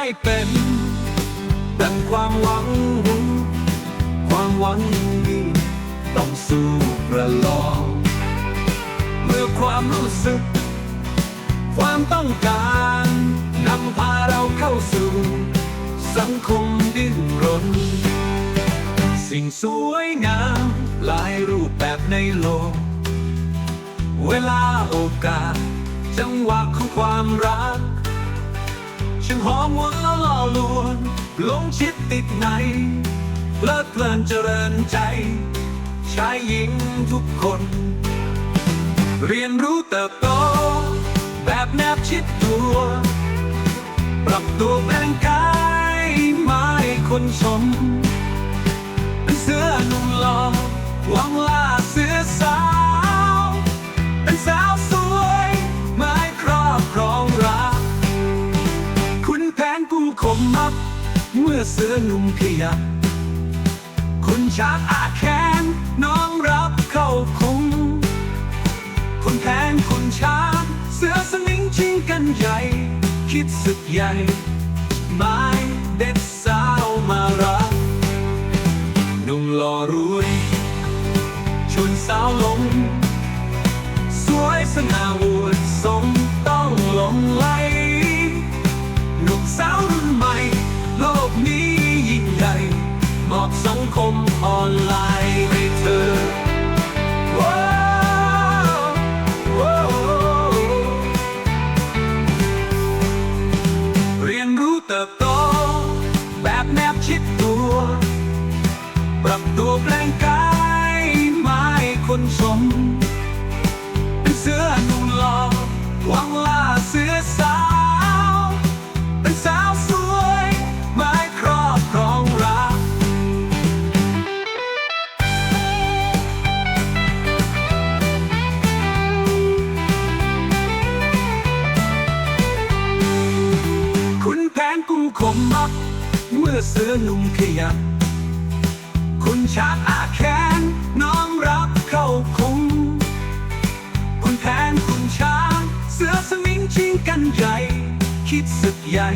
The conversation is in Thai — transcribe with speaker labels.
Speaker 1: ไม่เป็นดังความหวัง ความหวังนี้ต้องสู้ประลอง เมื่อความรู้สึก ความต้องการนำพาเราเข้าสู่ สังคมดิ้นรน สิ่งสวยงามหลายรูปแบบในโลก เวลาโอกาส จังหวะของความรัก หอมหวนละล่อลวนหลงชิดติดในเพลิดเพลินเจริญใจ ชายหญิงทุกคน เรียนรู้เติบโต แบบแนบชิดตัว ปรับตัวแปลงกายไม่คนชม แผนกุ้งขมมับ เมื่อเสือหนุ่มขยับ คุณชากอาแขนน้องรับเข้าคุมคุณแผนคุณช้างเสือสมิงชิงกันใหญ่ คิดสึกใหญ่ ไม้เด็ดสาวมารักหนุ่มหล่อรวยชวนสาวลง สวยสง่าอวดสม อบสังคมออนไลน์ให้เธอว้าวว้าวเรียนรู้เติบโต แบบแนบชิดตัว ปรับตัวแปลงกายไม่คนชม นกุ้งขมมัก เมื่อเสือหนุ่มขยับคุณช้างอาแขนน้องรับเข้าคุมคุณแผนคุณช้าง เสือสมิงชิงกันใหญ่ คิดสึกใหญ่